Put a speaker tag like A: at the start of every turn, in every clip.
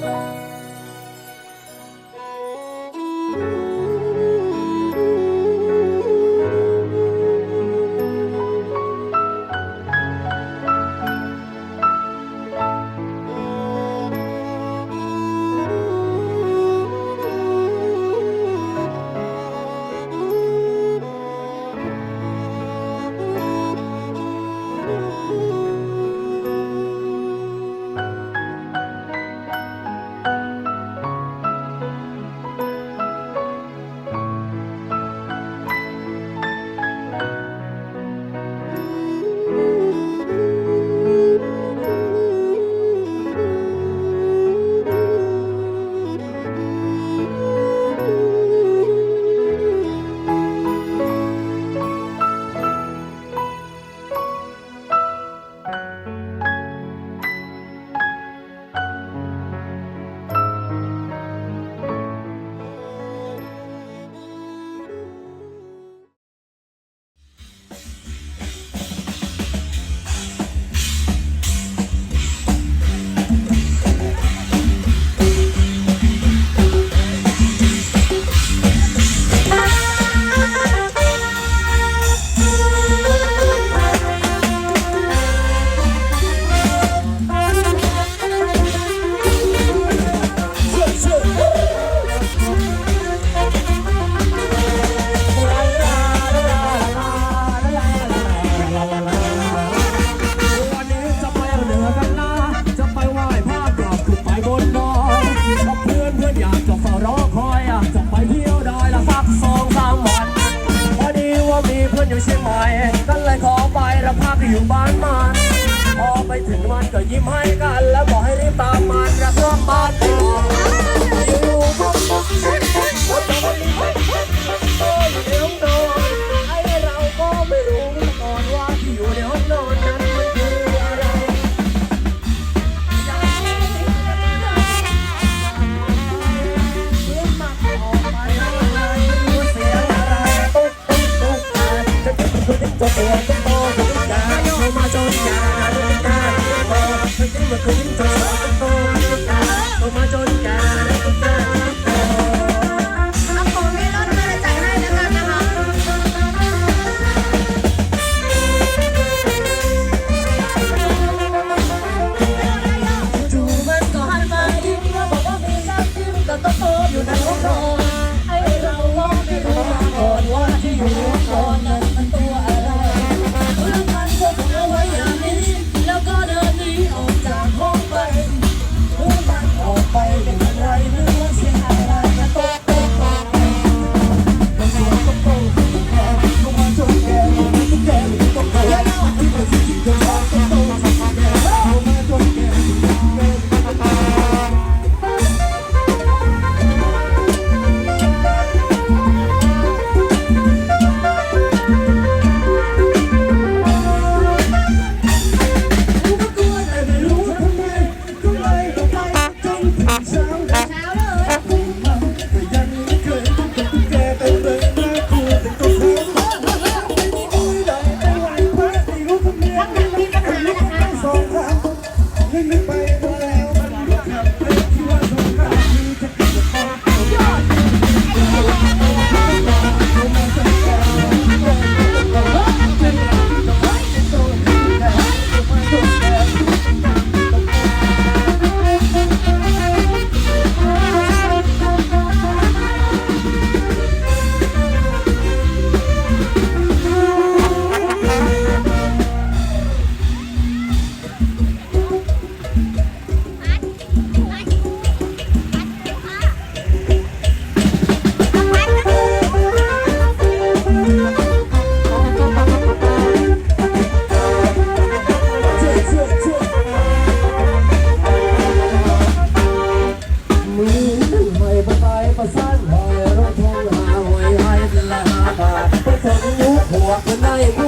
A: Música ยุคหัว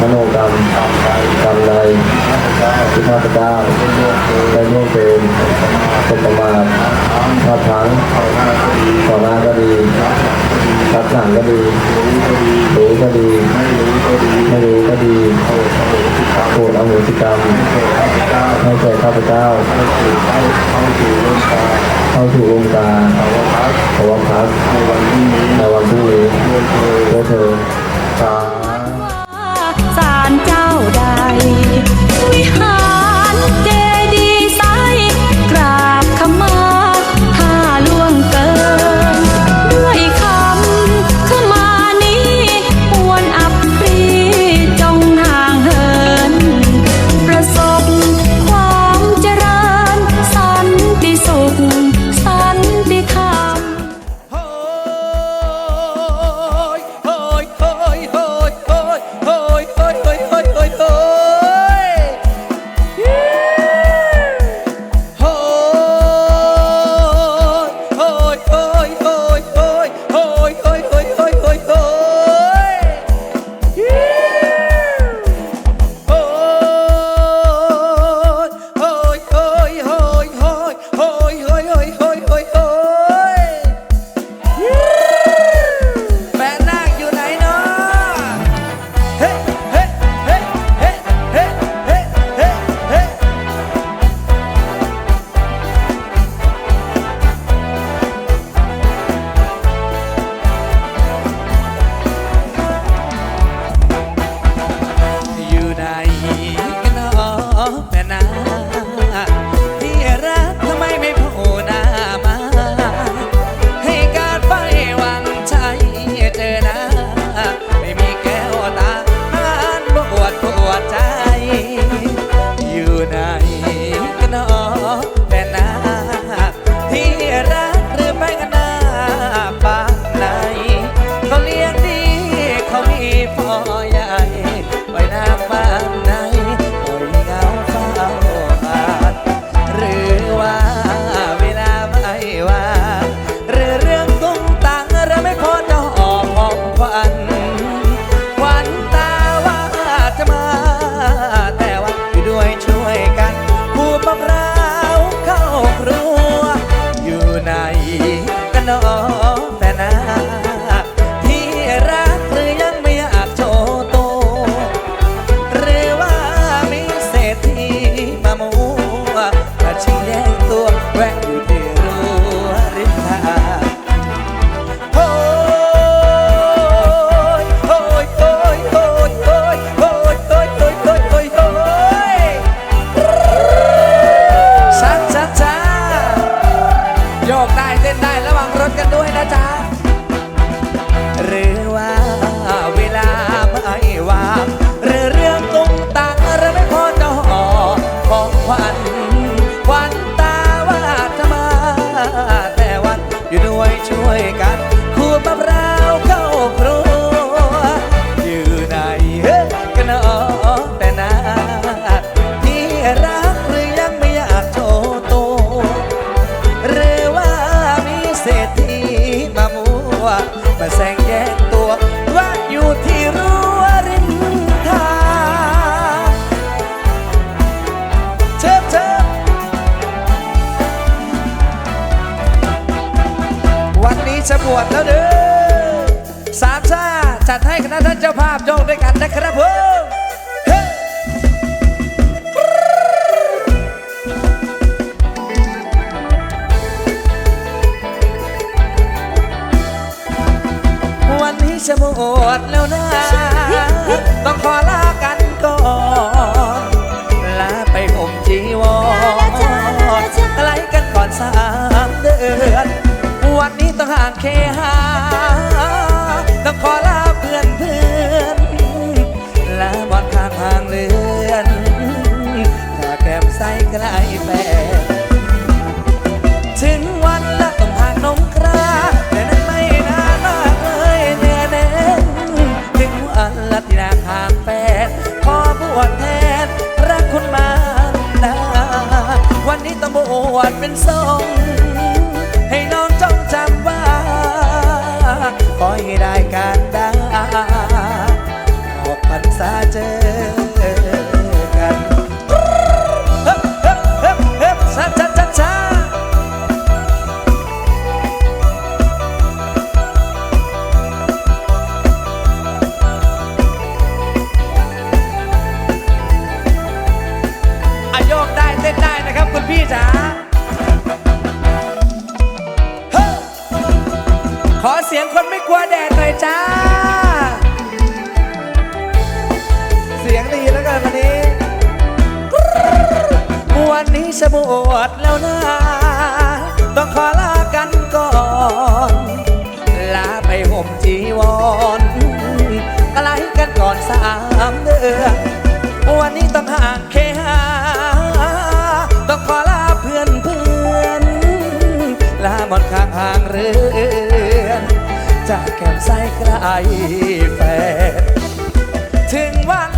A: มโนกรรมกรรม
B: ใด
A: ที่ข้าพเจ้าได้ร่วมเป็นเป็นป
C: ระมาทพอาดพลั้งต่อหน้าก็ดีรับสั่งก็ดีรู้ก็ดีไม่รู้ก็ดีโปรดอโหสิกรรมให้แก่ข้าพเจ้าเข้าสู่วงการขอวังพักในวันพรุ่งนี้
D: โดยเธ
E: อตา We have สบวดแล้วเด้อสามชาจัดให้คณะท่านเจ้าภาพโยกด้วยกันนะครับเพื่อนวันนี้จะหมดแล้วนะต้องขอ so วันนี้จะบวชแล้วนะต้องขอลากันก่อน ลาไปห่มจีวรไกลกันก่อนสามเดือนวันนี้ต้องห่างเคหาต้องขอลาเพื่อนเพื่อน ลาหมดข้างห่างเรือนจากแก้มใสไกลแฟนถึงวัน